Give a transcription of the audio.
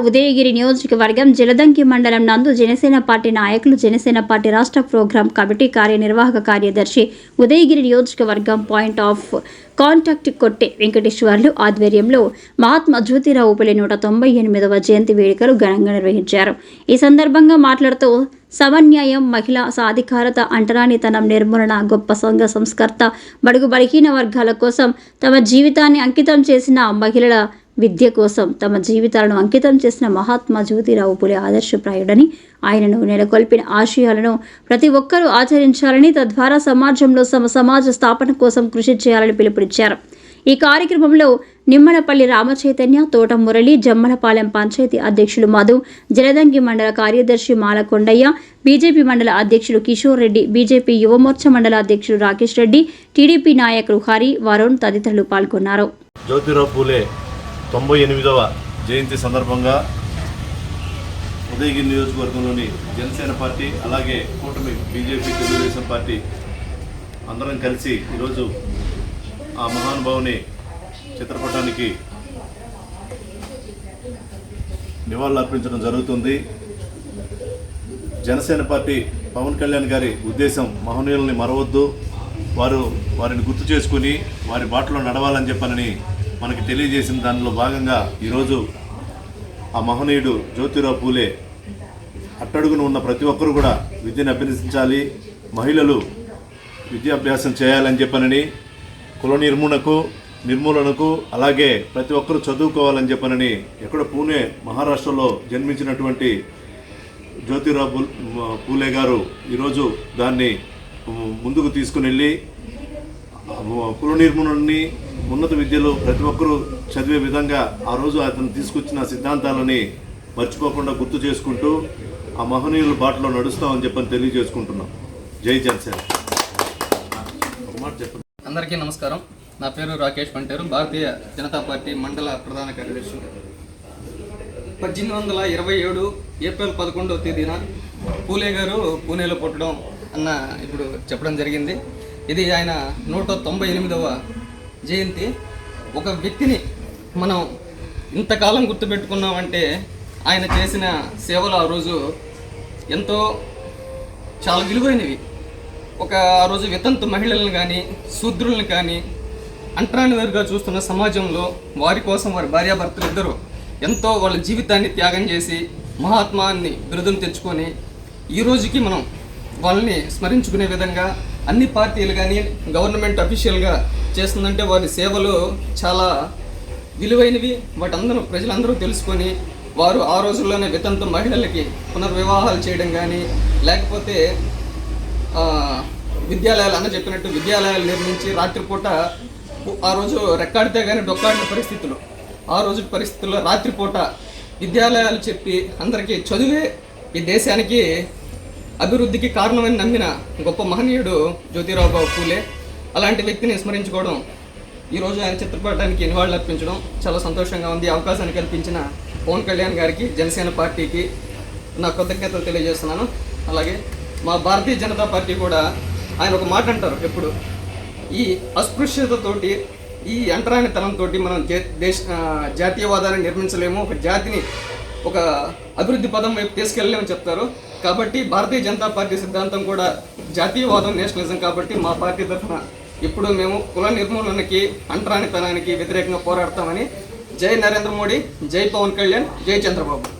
ఉదయగిరి నియోజకవర్గం జలదంకి మండలం నందు జనసేన పార్టీ నాయకులు జనసేన పార్టీ రాష్ట్ర ప్రోగ్రాం కమిటీ కార్యనిర్వాహక కార్యదర్శి ఉదయగిరి నియోజకవర్గం పాయింట్ ఆఫ్ కాంటాక్ట్ కొట్టే వెంకటేశ్వర్లు ఆధ్వర్యంలో మహాత్మా జ్యోతిరావు పులే నూట తొంభై ఎనిమిదవ జయంతి వేడుకలు ఘనంగా నిర్వహించారు. ఈ సందర్భంగా మాట్లాడుతూ సమన్యాయం మహిళా సాధికారత అంటరానితనం నిర్మూలన గొప్ప సంఘ సంస్కర్త బడుగు బలహీన వర్గాల కోసం తమ జీవితాన్ని అంకితం చేసిన మహిళల విద్య కోసం తమ జీవితాలను అంకితం చేసిన మహాత్మా జ్యోతిరావు పులే ఆదర్శప్రాయుడని ఆయనను నెలకొల్పిన ఆశయాలను ప్రతి ఒక్కరూ ఆచరించాలని తద్వారా సమాజంలో సమ సమాజ స్థాపన కోసం కృషి చేయాలని పిలుపునిచ్చారు. ఈ కార్యక్రమంలో నిమ్మనపల్లి రామచైతన్య తోట మురళి జమ్మలపాలెం పంచాయతీ అధ్యక్షులు మధు జలదంగి మండల కార్యదర్శి మాలకొండయ్య బీజేపీ మండల అధ్యక్షులు కిషోర్ రెడ్డి బీజేపీ యువమోర్చా మండల అధ్యక్షులు రాకేష్ రెడ్డి టీడీపీ నాయకులు హరి వరుణ్ తదితరులు పాల్గొన్నారు. జ్యోతిరావు పూలే తొంభై ఎనిమిదవ జయంతి సందర్భంగా ఉదయగిరి నియోజకవర్గంలోని జనసేన పార్టీ అలాగే కూటమి బీజేపీ తెలుగుదేశం పార్టీ అందరం కలిసి ఈరోజు ఆ మహానుభావుని చిత్రపటానికి నివాళులు అర్పించడం జరుగుతుంది. జనసేన పార్టీ పవన్ కళ్యాణ్ గారి ఉద్దేశం మహనీయుల్ని మరవద్దు. వారు వారిని గుర్తు చేసుకుని వారి బాటలో నడవాలని చెప్పనని మనకి తెలియజేసిన దానిలో భాగంగా ఈరోజు ఆ మహనీయుడు జ్యోతిరావు పూలే అట్టడుగున ఉన్న ప్రతి ఒక్కరు కూడా విద్యను అభ్యసించాలి మహిళలు విద్యాభ్యాసం చేయాలని చెప్పనని కుల నిర్మూలనకు నిర్మూలనకు అలాగే ప్రతి ఒక్కరూ చదువుకోవాలని చెప్పనని ఎక్కడ పూణే మహారాష్ట్రలో జన్మించినటువంటి జ్యోతిరావు పూలే గారు ఈరోజు దాన్ని ముందుకు తీసుకుని వెళ్ళి కుల నిర్మూలనని ఉన్నత విద్యలో ప్రతి ఒక్కరూ చదివే విధంగా ఆ రోజు అతను తీసుకొచ్చిన సిద్ధాంతాలని మర్చిపోకుండా గుర్తు చేసుకుంటూ ఆ మహనీయుల బాటలో నడుస్తామని చెప్పని తెలియజేసుకుంటున్నాం. జై జనసేన. అందరికీ నమస్కారం. నా పేరు రాకేష్ పంటేరు భారతీయ జనతా పార్టీ మండల ప్రధాన కార్యదర్శి. పద్దెనిమిది వందల ఇరవై ఏడు ఏప్రిల్ పదకొండవ తేదీన పూలే గారు పూణేలో పుట్టడం అన్న ఇప్పుడు చెప్పడం జరిగింది. ఇది ఆయన నూట తొంభై ఎనిమిదవ జయంతి. ఒక వ్యక్తిని మనం ఇంతకాలం గుర్తుపెట్టుకున్నామంటే ఆయన చేసిన సేవలు ఆ రోజు ఎంతో చాలా విలువైనవి. ఒక ఆ రోజు వితంతు మహిళలను కానీ శూద్రులను కానీ అంటరాని వారుగా చూస్తున్న సమాజంలో వారి కోసం వారి భార్యాభర్తలు ఇద్దరు ఎంతో వాళ్ళ జీవితాన్ని త్యాగం చేసి మహాత్మాన్ని బిరుదును తెచ్చుకొని ఈ రోజుకి మనం వాళ్ళని స్మరించుకునే విధంగా అన్ని పార్టీలు కానీ గవర్నమెంట్ అఫీషియల్గా చేస్తుందంటే వారి సేవలు చాలా విలువైనవి. వాటందరూ ప్రజలందరూ తెలుసుకొని వారు ఆ రోజుల్లోనే వితంతు మహిళలకి పునర్వివాహాలు చేయడం కానీ లేకపోతే విద్యాలయాలు అన్న చెప్పినట్టు విద్యాలయాలు నిర్మించి రాత్రిపూట ఆ రోజు రెక్కాడితే కానీ డొక్కాడిన పరిస్థితులు. ఆ రోజు పరిస్థితుల్లో రాత్రిపూట విద్యాలయాలు చెప్పి అందరికీ చదువే ఈ దేశానికి అభివృద్ధికి కారణమని నమ్మిన గొప్ప మహనీయుడు జ్యోతిరావు బాబు పూలే. అలాంటి వ్యక్తిని స్మరించుకోవడం ఈరోజు ఆయన చిత్రపటానికి నివాళులు అర్పించడం చాలా సంతోషంగా ఉంది. అవకాశాన్ని కల్పించిన పవన్ కళ్యాణ్ గారికి జనసేన పార్టీకి నా కృతజ్ఞతలు తెలియజేస్తున్నాను. అలాగే మా భారతీయ జనతా పార్టీ కూడా ఆయన ఒక మాట అంటారు ఎప్పుడు ఈ అస్పృశ్యతతోటి ఈ అంటరానితనంతో మనం దేశ జాతీయవాదాన్ని నిర్మించలేము. ఒక జాతిని ఒక అభివృద్ధి పదం వైపు తీసుకెళ్ళలేమని చెప్తారు. కాబట్టి భారతీయ జనతా పార్టీ సిద్ధాంతం కూడా జాతీయవాదం నేషనలిజం కాబట్టి మా పార్టీ తరఫున ఇప్పుడు మేము కుల నిర్మూలనకి అంటరానితనానికి వ్యతిరేకంగా పోరాడతామని జై నరేంద్ర మోడీ జై పవన్ కళ్యాణ్ జై చంద్రబాబు.